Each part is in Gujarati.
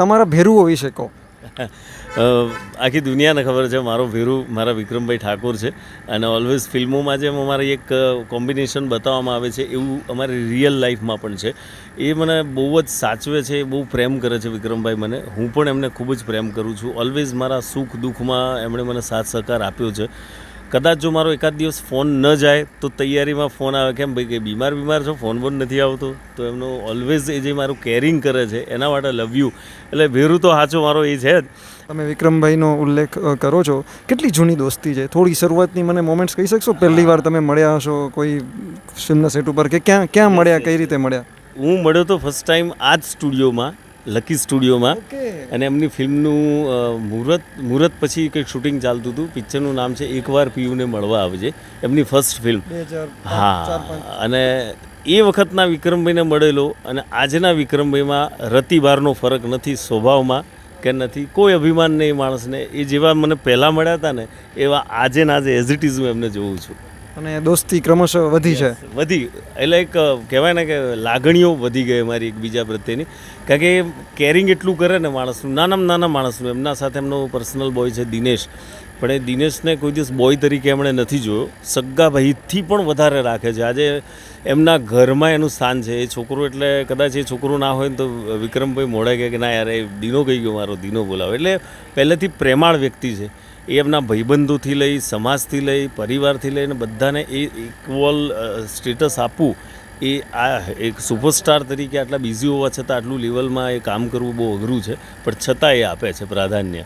તમારા ભેરુ હોઈ શકો આખી દુનિયાને ખબર છે, મારો ભેરુ, મારા વિક્રમભાઈ ઠાકોર છે અને ઓલવેઝ ફિલ્મોમાં જેમ અમારી એક કોમ્બિનેશન બતાવવામાં આવે છે, એવું અમારી રિયલ લાઈફમાં પણ છે. એ મને બહુ જ સાચવે છે બહુ પ્રેમ કરે છે વિક્રમભાઈ મને. હું પણ એમને ખૂબ જ પ્રેમ કરું છું. ઓલવેઝ મારા સુખ દુઃખમાં એમણે મને સાથ સહકાર આપ્યો છે. કદાચ જો મારો એકાદ દિવસ ફોન ન જાય તો તૈયારીમાં ફોન આવે કેમ ભાઈ કે બીમાર બીમાર છો? ફોન પણ નથી આવતો. તો એમનો ઓલવેઝ એ જે મારું કેરિંગ કરે છે એના માટે લવ યુ એટલે ભેરું તો સાચો મારો એ છે જ. તમે વિક્રમભાઈનો ઉલ્લેખ કરો છો. કેટલી જૂની દોસ્તી છે? થોડી શરૂઆતની મને મોમેન્ટ્સ કહી શકશો? પહેલી વાર તમે મળ્યા હશો કોઈ ફિલ્મના સેટ ઉપર કે ક્યાં ક્યાં મળ્યા કઈ રીતે મળ્યા? હું મળ્યો તો ફર્સ્ટ ટાઈમ આ જ સ્ટુડિયોમાં લકી સ્ટુડિયોમાં. અને એમની ફિલ્મનું મુહૂર્ત મુહૂર્ત પછી કંઈક શૂટિંગ ચાલતું હતું. પિક્ચરનું નામ છે એકવાર પીયુને મળવા આવજે. એમની ફર્સ્ટ ફિલ્મ. હા. અને એ વખતના વિક્રમભાઈને મળેલો અને આજના વિક્રમભાઈમાં રતિબારનો ફરક નથી સ્વભાવમાં કે નથી. કોઈ અભિમાન નહીં માણસને. એ જેવા મને પહેલાં મળ્યા હતા ને એવા આજે ને આજે એઝ ઇટ ઇઝ હું એમને જોઉં છું. અને દોસ્તી ક્રમશઃ વધી છે. વધી. એટલે એક કહેવાય ને કે લાગણીઓ વધી ગઈ મારી એકબીજા પ્રત્યેની. કારણ કે કેરિંગ એટલું કરે ને માણસનું, નાનામાં નાના માણસનું, એમના સાથે એમનો પર્સનલ બોય છે દિનેશ. પણ એ દિનેશને કોઈ દિવસ બોય તરીકે એમણે નથી જોયો. સગ્ગા ભાઈથી પણ વધારે રાખે છે. આજે એમના ઘરમાં એનું સ્થાન છે. એ છોકરો એટલે કદાચ એ છોકરો ના હોય ને તો વિક્રમભાઈ મોડે કહે કે ના યાર, એ દીનો કહી ગયો મારો, દીનો બોલાવે. એટલે પહેલેથી પ્રેમાળ વ્યક્તિ છે. એ એમના ભાઈબંધોથી લઈ, સમાજથી લઈ, પરિવારથી લઈને બધાને એ ઇક્વલ સ્ટેટસ આપવું એ આ એક સુપરસ્ટાર તરીકે આટલા બિઝી હોવા છતાં આટલું લેવલમાં એ કામ કરવું બહુ અઘરું છે. પણ છતાં એ આપે છે પ્રાધાન્ય.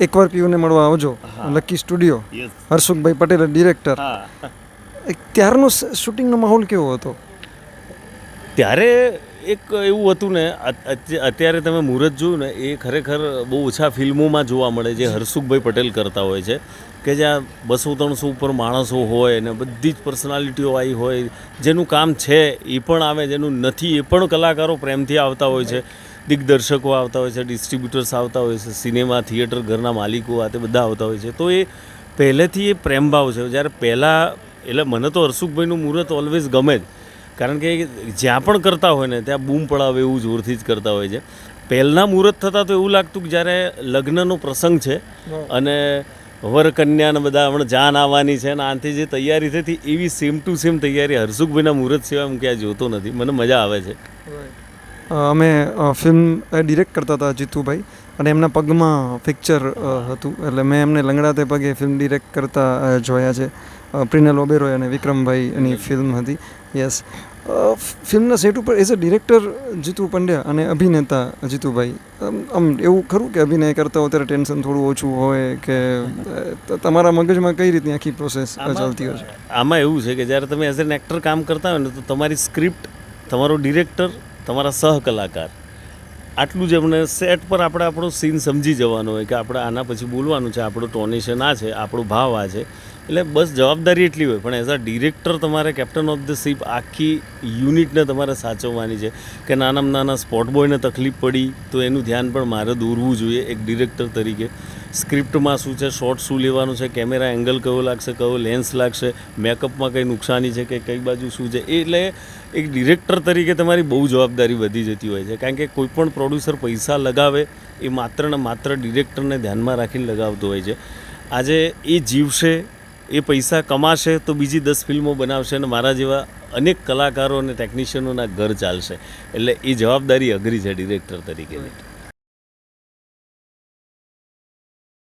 એકવાર પીઓને મળવા આવજો. Lucky Studio. Harsukhbhai Patel director ત્યારનો શૂટિંગનો માહોલ કેવો હતો? ત્યારે એક એવું હતું ને અત- અત- અત્યારે તમે મુહૂર્ત જોયું ને એ ખરેખર બહુ ઓછા ફિલ્મોમાં જોવા મળે જે હર્ષુખભાઈ પટેલ કરતા હોય છે કે જ્યાં બસો ત્રણસો ઉપર માણસો હોય ને બધી જ પર્સનાલિટીઓ આવી હોય જેનું કામ છે એ પણ આવે જેનું નથી એ પણ કલાકારો પ્રેમથી આવતા હોય છે દિગ્દર્શકો આવતા હોય છે ડિસ્ટ્રીબ્યુટર્સ આવતા હોય છે સિનેમા થિયેટર ઘરના માલિકો આ તે બધા આવતા હોય છે. તો એ પહેલેથી એ પ્રેમભાવ છે. જ્યારે પહેલાં એટલે મને તો હર્ષુખભાઈનું મુહૂર્ત ઓલવેઝ ગમે જ. કારણ કે જ્યાં પણ કરતા હોય ને ત્યાં બૂમ પડાવે એવું જોરથી જ કરતા હોય છે. પહેલના મુહૂર્ત થતાં તો એવું લાગતું કે જ્યારે લગ્નનો પ્રસંગ છે અને વર કન્યાને બધા હમણાં જાન આવવાની છે અને આનાથી જે તૈયારી થતી એવી સેમ ટુ સેમ તૈયારી હર્ષુખભાઈના મુહૂર્ત સિવાય હું ક્યાંય જોતો નથી. મને મજા આવે છે. અમે ફિલ્મ ડિરેક્ટ કરતા હતા જીતુભાઈ અને એમના પગમાં ફિક્ચર હતું. એટલે મેં એમને લંગડાતે પગે ફિલ્મ ડિરેક્ટ કરતા જોયા છે. પ્રિનલ ઓબેરોય અને વિક્રમભાઈ એની ફિલ્મ હતી. યસ ફિલ્મના સેટ ઉપર as a director Jitu Pandya અને અભિનેતા જીતુભાઈ. આમ એવું ખરું કે અભિનય કરતા હો ત્યારે ટેન્શન થોડું ઓછું હોય કે તમારા મગજમાં કઈ રીતની આખી પ્રોસેસ ચાલતી હોય છે? આમાં એવું છે કે જ્યારે તમે એઝ એન એક્ટર કામ કરતા હોય ને તો તમારી સ્ક્રિપ્ટ તમારો ડિરેક્ટર તમારા સહકલાકાર આટલું જ એમને સેટ પર આપણે આપણો સીન સમજી જવાનો હોય કે આપણે આના પછી બોલવાનું છે આપણો ટોનેશન આ છે આપણો ભાવ આ છે. એટલે બસ જવાબદારી એટલી હોય, પણ એઝ અ ડિરેક્ટર તમારે કેપ્ટન ઓફ ધ શિપ આખી યુનિટને તમારે સાચવવાની છે. કે નાનામાં નાના સ્પોટ બોયને તકલીફ પડી, તો એનું ધ્યાન પણ મારે દોરવું જોઈએ એક ડિરેક્ટર તરીકે. સ્ક્રિપ્ટમાં શું છે શોર્ટ શું લેવાનું છે કેમેરા એંગલ કયો લાગશે, કયો લેન્સ લાગશે મેકઅપમાં કંઈ નુકસાની છે કે કઈ બાજુ શું છે એટલે એક ડિરેક્ટર તરીકે તમારી બહુ જવાબદારી વધી જતી હોય છે. કારણ કે કોઈપણ પ્રોડ્યુસર પૈસા લગાવે, એ માત્ર ને માત્ર ડિરેક્ટરને ધ્યાનમાં રાખીને લગાવતો હોય છે. આજે એ જીવશે એ પૈસા કમાશે તો બીજી દસ ફિલ્મો બનાવશે અને મારા જેવા અનેક કલાકારો અને ટેકનિશિયનોના ઘર ચાલશે. એટલે એ જવાબદારી અઘરી છે ડિરેક્ટર તરીકેની.